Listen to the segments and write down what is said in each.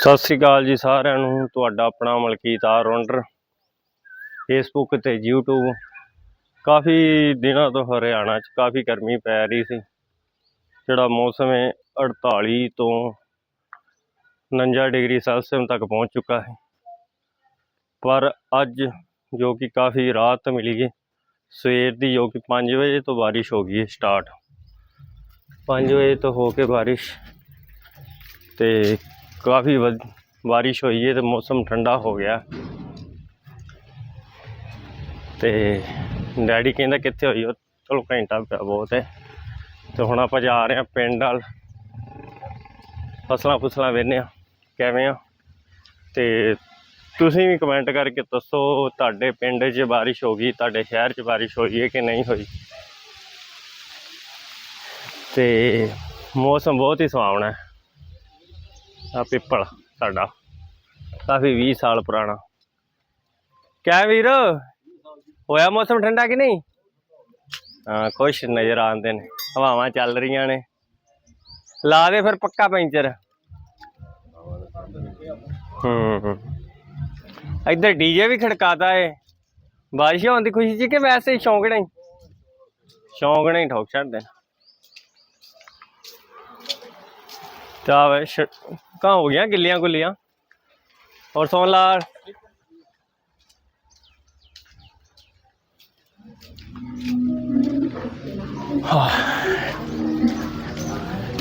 ਸਤਿ ਸ੍ਰੀ ਅਕਾਲ ਜੀ ਸਾਰਿਆਂ ਨੂੰ, ਤੁਹਾਡਾ ਆਪਣਾ ਮਲਕੀਤ ਆ ਰੌਂਡਰ। ਫੇਸਬੁੱਕ ਤੇ YouTube, ਕਾਫੀ ਦਿਨਾਂ ਤੋਂ ਹਰਿਆਣਾ 'ਚ ਕਾਫੀ ਗਰਮੀ ਪੈ ਰਹੀ ਸੀ। ਜਿਹੜਾ ਮੌਸਮ ਹੈ 48 ਤੋਂ 49 ਡਿਗਰੀ ਸੈਲਸੀਅਸ ਤੱਕ ਪਹੁੰਚ ਚੁੱਕਾ ਹੈ। ਪਰ ਅੱਜ ਜੋ ਕਿ ਕਾਫੀ ਰਾਤ ਮਿਲੀ ਹੈ, ਸਵੇਰ ਦੀ ਜੋ ਕਿ 5 ਵਜੇ ਤੋਂ ਬਾਰਿਸ਼ ਹੋ ਗਈ ਹੈ ਸਟਾਰਟ 5 ਵਜੇ ਤੋਂ ਹੋ ਕੇ ਬਾਰਿਸ਼ ਤੇ ਕਾਫੀ ਵਧ- ਬਾਰਿਸ਼ ਹੋਈ ਹੈ ਤੇ ਮੌਸਮ ਠੰਡਾ ਹੋ ਗਿਆ। ਤੇ ਡੈਡੀ ਕਹਿੰਦਾ ਕਿੱਥੇ ਹੋਈ ਉਹ ਚਲੋ ਘੰਟਾ ਪਿਆ ਬਹੁਤ ਹੈ ਤੇ ਹੁਣ ਆਪਾਂ ਜਾ ਰਹੇ ਹਾਂ ਪਿੰਡ ਵੱਲ। ਫਸਲਾਂ ਫਸਲਾਂ ਵੇਖਦੇ ਹਾਂ ਕਿਵੇਂ ਆ। ਤੇ ਤੁਸੀਂ ਵੀ ਕਮੈਂਟ ਕਰਕੇ ਦੱਸੋ ਤੁਹਾਡੇ ਪਿੰਡ 'ਚ ਬਾਰਿਸ਼ ਹੋ ਗਈ, ਤੁਹਾਡੇ ਸ਼ਹਿਰ 'ਚ ਬਾਰਿਸ਼ ਹੋਈ ਹੈ ਕਿ ਨਹੀਂ ਹੋਈ? ਤੇ ਮੌਸਮ ਬਹੁਤ ਹੀ ਸੁਹਾਵਣਾ ਹੈ ਆ ਪਿੱਪਲ ਸਾਡਾ। ਕਾਫੀ 20 ਸਾਲ ਪੁਰਾਣਾ। ਕਿਆ ਵੀਰ? ਹੋਇਆ ਮੌਸਮ ਠੰਡਾ ਕਿ ਨਹੀਂ? ਹਾਂ ਕੁਛ ਨਜ਼ਰ ਆਉਂਦੇ ਨੇ। ਹਵਾਵਾਂ ਚੱਲ ਰਹੀਆਂ ਨੇ। ਲਾ ਦੇ ਫਿਰ ਪੱਕਾ ਪੈਂਚਰ। ਹੂੰ ਹੂੰ। ਇੱਧਰ ਡੀਜੇ ਵੀ ਖੜਕਾਤਾ ਏ। ਬਾਰਿਸ਼ ਹੋਣ ਦੀ ਖੁਸ਼ੀ ਚ ਕਿ ਵੈਸੇ ਹੀ ਸ਼ੌਂਕ ਨਹੀਂ ਸ਼ੌਂਕ ਨਹੀਂ ਠੋਕ ਛੱਡਦੇ ਤਾਂ ਵੇ ਕਾਂ ਹੋ ਗਈਆਂ ਗਿੱਲੀਆਂ ਗੁੱਲੀਆਂ। ਔਰ ਸੋਨ ਲਾਲ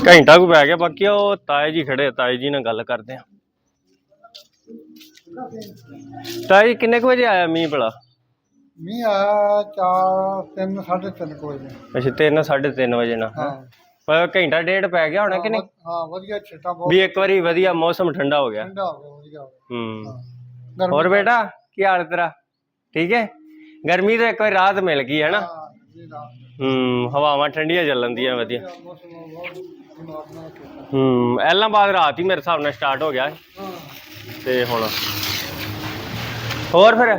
ਘੰਟਾ ਕੁ ਪੈ ਗਿਆ ਬਾਕੀ ਉਹ ਤਾਏ ਜੀ ਖੜੇ ਤਾਏ ਜੀ ਨਾਲ ਗੱਲ ਕਰਦੇ ਆ। ਤਾਏ ਜੀ ਕਿੰਨੇ ਕੁ ਵਜੇ ਆਇਆ ਮੀਂਹ ਭਲਾ? ਮੀਂਹ ਆਇਆ ਚਾਰ ਤਿੰਨ ਸਾਢੇ ਤਿੰਨ ਕੋਈ ਅੱਛਾ 3 3:30 ਵਜੇ ਨਾਲ ਹਾਂ। ਪਰ ਘੰਟਾ ਡੇਢ ਪੈ ਗਿਆ ਹੋਣਾ ਕਿ ਨਹੀਂ? ਹਾਂ ਵਧੀਆ ਛੇਟਾ ਬਹੁਤ ਵੀ ਇੱਕ ਵਾਰੀ ਵਧੀਆ ਮੌਸਮ ਠੰਡਾ ਹੋ ਗਿਆ। ਠੰਡਾ ਹੋ ਗਿਆ ਵਧੀਆ ਹੋ। ਗਰਮੀ ਹੋਰ ਬੇਟਾ ਕੀ ਹਾਲ ਤੇਰਾ? ਠੀਕ ਹੈ? ਗਰਮੀ ਤੋਂ ਇੱਕ ਵਾਰੀ ਰਾਹਤ ਮਿਲ ਗਈ ਹੈ ਨਾ ਹਾਂ, ਜੀ ਰਾਤ ਹੂੰ ਹਵਾਵਾਂ ਠੰਡੀਆਂ ਚੱਲਣਦੀਆਂ ਵਧੀਆ। ਦਾ ਮੌਸਮ ਬਹੁਤ ਨਾਰਮਲ ਕੀਤਾ ਹੂੰ ਐਲਾਂਬਾਦ ਰਾਤ ਹੀ ਮੇਰੇ ਹਿਸਾਬ ਨਾਲ ਸਟਾਰਟ ਹੋ ਗਿਆ। ਹਾਂ। ਤੇ ਹੁਣ ਹੋਰ ਫਿਰ?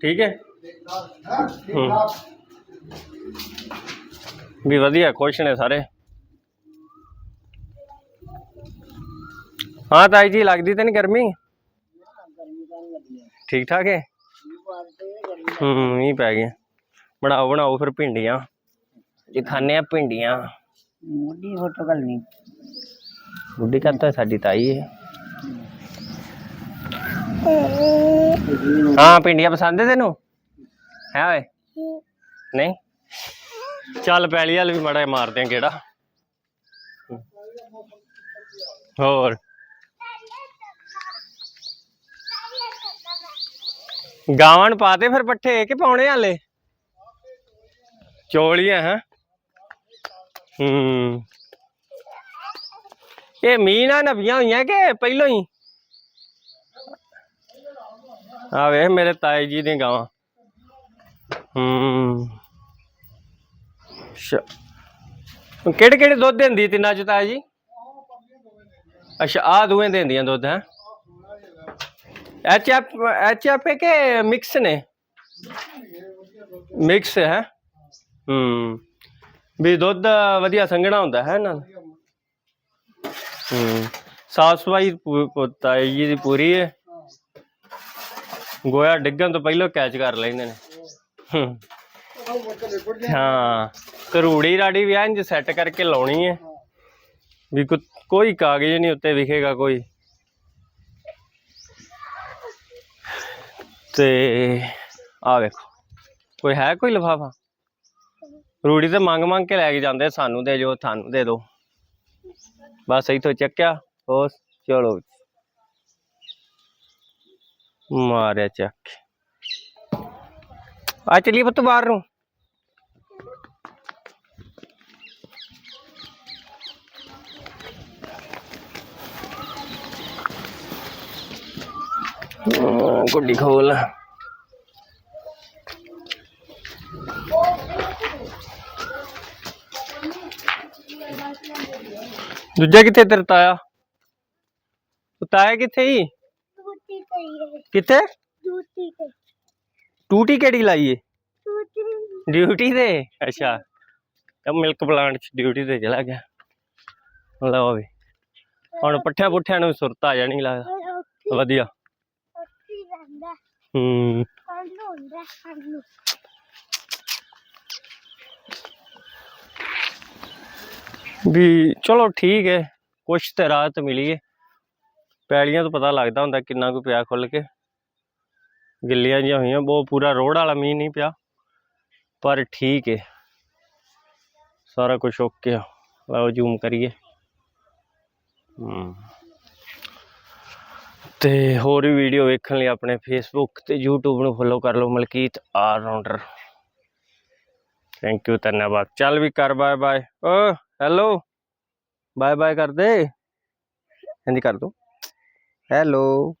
ਠੀਕ ਹੈ? ਠੀਕ। ਠਾਕ ਵੀ ਵਧੀਆ ਖੁਸ਼ ਨੇ ਸਾਰੇ। ਹਾਂ ਤਾਈ ਜੀ ਲੱਗਦੀ ਤਾਂ ਨਹੀਂ ਗਰਮੀ? ਠੀਕ ਠਾਕ ਹੈ ਹੂੰ ਮੀਂਹ ਪੈ ਗਿਆ। ਬਣਾਓ ਬਣਾਓ ਫਿਰ ਭਿੰਡੀਆਂ। ਜੇ ਖਾਣੇ ਆ ਭਿੰਡੀਆਂ। ਮੋਢੀ ਫੋਟੋ ਗੱਲ ਨਹੀਂ ਬੁੱਢੀ ਕਹਿੰਦਾ ਸਾਡੀ ਤਾਈ ਹੈ ਹਾਂ ਭਿੰਡੀਆਂ ਪਸੰਦ ਹੈ ਤੈਨੂੰ? ਹੈ ਓਏ? ਨਹੀਂ? ਚੱਲ ਪੈਲੀ ਵਾਲ ਵੀ ਮੜਾ ਮਾਰਦੇ ਆ ਕਿਹੜਾ ਹੋਰ? ਗਾਵਾਂ ਨੂੰ ਪਾਤੇ ਫਿਰ ਪੱਠੇ ਕਿ ਪਾਉਣੇ ਹਾਲੇ? ਚੋਲੀਆਂ, ਹੈ? ਹੂੰ। ਇਹ ਮੀਂਹ ਨਾਲ ਨਵੀਆਂ ਹੋਈਆਂ ਕਿ ਪਹਿਲਾਂ ਹੀ? ਆ ਵੇਖ ਮੇਰੇ ਤਾਏ ਜੀ ਦੀਆਂ ਗਾਵਾਂ। ਹੂੰ। ਕਿਹੜੇ ਕਿਹੜੇ ਦੁੱਧ ਦਿੰਦੀ ਤਿੰਨਾਂ ਚ ਤਾਏ ਜੀ? ਅੱਛਾ ਆ ਦੋਵੇਂ ਦਿੰਦੀਆਂ ਦੁੱਧ, ਹੈ? ਐਚ ਐਫ ਐਚ ਐਫ ਕੇ ਮਿਕਸ ਮਿਕਸ ਹੈ। ਹੂੰ। ਵੀ ਦੁੱਧ ਵਧੀਆ ਸੰਘਣਾ ਹੁੰਦਾ ਹੈ ਨਾ ਹੂੰ। ਸਾਫ਼ ਸਫ਼ਾਈ ਪੂ- ਜੀ ਦੀ ਪੂਰੀ ਹੈ। ਗੋਇਆ ਡਿੱਗਣ ਤੋਂ ਪਹਿਲਾਂ ਕੈਚ ਕਰ ਲੈਂਦੇ ਨੇ। ਹਾਂ। ਕਰੂੜੀ ਰਾੜੀ ਵੀ ਇੰਜ ਸੈੱਟ ਕਰਕੇ ਲਾਉਣੀ ਹੈ। ਵੀ ਕੋ- ਕੋਈ ਕਾਗਜ਼ ਨਹੀਂ ਉੱਤੇ ਵਿਖੇਗਾ ਕੋਈ। ਤੇ ਆ ਵੇਖੋ। ਕੋਈ ਹੈ ਕੋਈ ਲਿਫਾਫਾ? ਰੂੜੀ ਤੇ ਮੰਗ ਮੰਗ ਕੇ ਲੈ ਕੇ ਜਾਂਦੇ ਸਾਨੂੰ ਦੇ ਜੋ, ਤੁਹਾਨੂੰ ਦੇ ਦੋ। ਬਸ ਇੱਥੋਂ ਚੱਕਿਆ ਉਸ ਚਲੋ। ਮਾਰਿਆ ਚੱਕ। ਆ ਚਲੀ ਪੁੱਤ ਬਾਹਰ ਨੂੰ। ਗੁੱਡੀ ਖੋਲ ਦੂਜਾ ਕਿੱਥੇ ਤੇਰਾ ਤਾਇਆ? ਤਾਇਆ ਕਿੱਥੇ ਹੀ ਟੂਟੀ ਹੈ। ਕਿੱਥੇ? ਟੂਟੀ ਤੇ। ਟੂਟੀ ਕਿਹੜੀ ਲਾਈ ਏ? ਟੂਟੀ ਡਿਊਟੀ ਤੇ? ਅੱਛਾ। ਇਹ ਮਿਲਕ ਪਲਾਂਟ ਚ ਡਿਊਟੀ ਤੇ ਚਲਾ ਗਿਆ। ਲਓ ਵੀ। ਹੁਣ ਪੱਠਿਆਂ ਪੁੱਠਿਆਂ ਨੂੰ ਸੁਰਤ ਆ ਜਾਣੀ ਲੱਗਦਾ ਵਧੀਆ। ਰਹਿੰਦਾ ਹੂੰ। ਸਾਨੂੰ ਹੁੰਦਾ ਵੀ ਚਲੋ ਠੀਕ ਹੈ ਕੁਛ ਤੇ ਰਾਹਤ ਮਿਲੀ ਹੈ ਪੈਲੀਆਂ ਤੋਂ ਪਤਾ ਲੱਗਦਾ ਹੁੰਦਾ ਕਿੰਨਾ ਕੁ ਪਿਆ ਖੁੱਲ ਕੇ। ਗਿੱਲੀਆਂ ਜਿਹੀਆਂ ਹੋਈਆਂ, ਬਹੁਤ ਪੂਰਾ ਰੋੜ ਵਾਲਾ ਮੀਂਹ ਨਹੀਂ ਪਿਆ, ਪਰ ਠੀਕ ਹੈ ਸਾਰਾ ਕੁਝ ਓਕੇ ਆ। ਲਓ, ਜ਼ੂਮ ਕਰੀਏ। ਹੂੰ। ਤੇ ਹੋਰ ਵੀ ਵੀਡੀਓ ਵੇਖਣ ਲਈ ਆਪਣੇ ਫੇਸਬੁੱਕ ਤੇ YouTube ਨੂੰ ਫੋਲੋ ਕਰ ਲਓ Malkeet all rounder thank you ਧੰਨਵਾਦ। ਚੱਲ ਵੀ ਕਰ ਬਾਏ ਬਾਏ ਓ ਹੈਲੋ ਬਾਏ ਬਾਏ ਕਰ ਦੇ ਹਾਂਜੀ, ਕਰ ਦੋ। ਹੈਲੋ